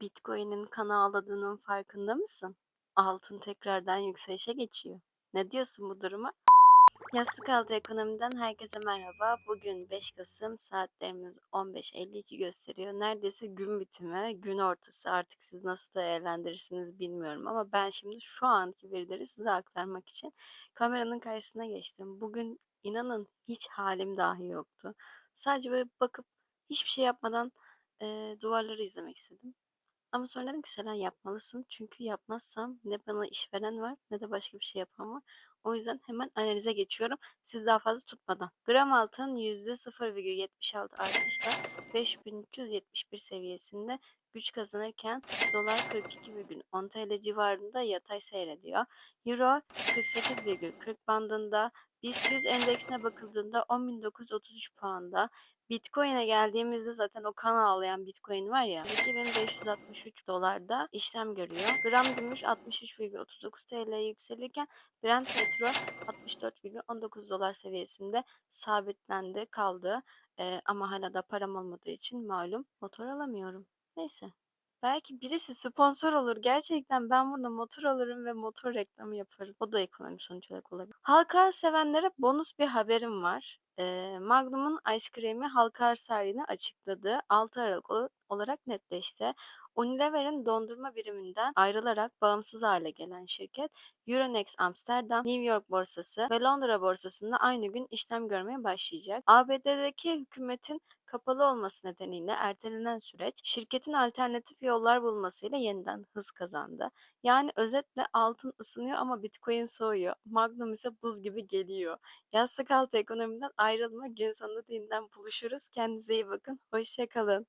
Bitcoin'in kan ağladığının farkında mısın? Altın tekrardan yükselişe geçiyor. Ne diyorsun bu duruma? Yastık altı ekonomiden herkese merhaba. Bugün 5 Kasım saatlerimiz 15.52 gösteriyor. Neredeyse gün bitimi, gün ortası. Artık siz nasıl değerlendirirsiniz bilmiyorum ama ben şimdi şu anki verileri size aktarmak için kameranın karşısına geçtim. Bugün inanın hiç halim dahi yoktu. Sadece böyle bakıp hiçbir şey yapmadan eee, duvarları izlemek istedim. Ama sonra dedim ki Selen yapmalısın. Çünkü yapmazsam ne bana işveren var ne de başka bir şey yapan var. O yüzden hemen analize geçiyorum. Siz daha fazla tutmadan. Gram altın %0,76 artışla 5371 seviyesinde güç kazanırken dolar 42,10 TL civarında yatay seyrediyor. Euro 48,40 bandında. BIST 100 endeksine bakıldığında 10.933 puanda. Bitcoin'e geldiğimizde zaten o kan ağlayan Bitcoin var ya 2563 dolarda işlem görüyor. Gram gümüş 63,39 TL'ye yükselirken Brent petrol 64,19 dolar seviyesinde sabitlendi kaldı. Ee, ama hala da param olmadığı için malum motor alamıyorum. Neyse. Belki birisi sponsor olur. Gerçekten ben burada motor alırım ve motor reklamı yaparım. O da ekonomi sonuç olarak olabilir. Halka sevenlere bonus bir haberim var. Ee, Magnum'un Ice Cream'i halka arz tarihini açıkladı. 6 Aralık ol- olarak netleşti. Unilever'in dondurma biriminden ayrılarak bağımsız hale gelen şirket Euronext Amsterdam, New York borsası ve Londra borsasında aynı gün işlem görmeye başlayacak. ABD'deki hükümetin kapalı olması nedeniyle ertelenen süreç şirketin alternatif yollar bulmasıyla yeniden hız kazandı. Yani özetle altın ısınıyor ama Bitcoin soğuyor. Magnum ise buz gibi geliyor. Yastık altı ekonomiden ayrılma gün sonunda yeniden buluşuruz. Kendinize iyi bakın. Hoşçakalın.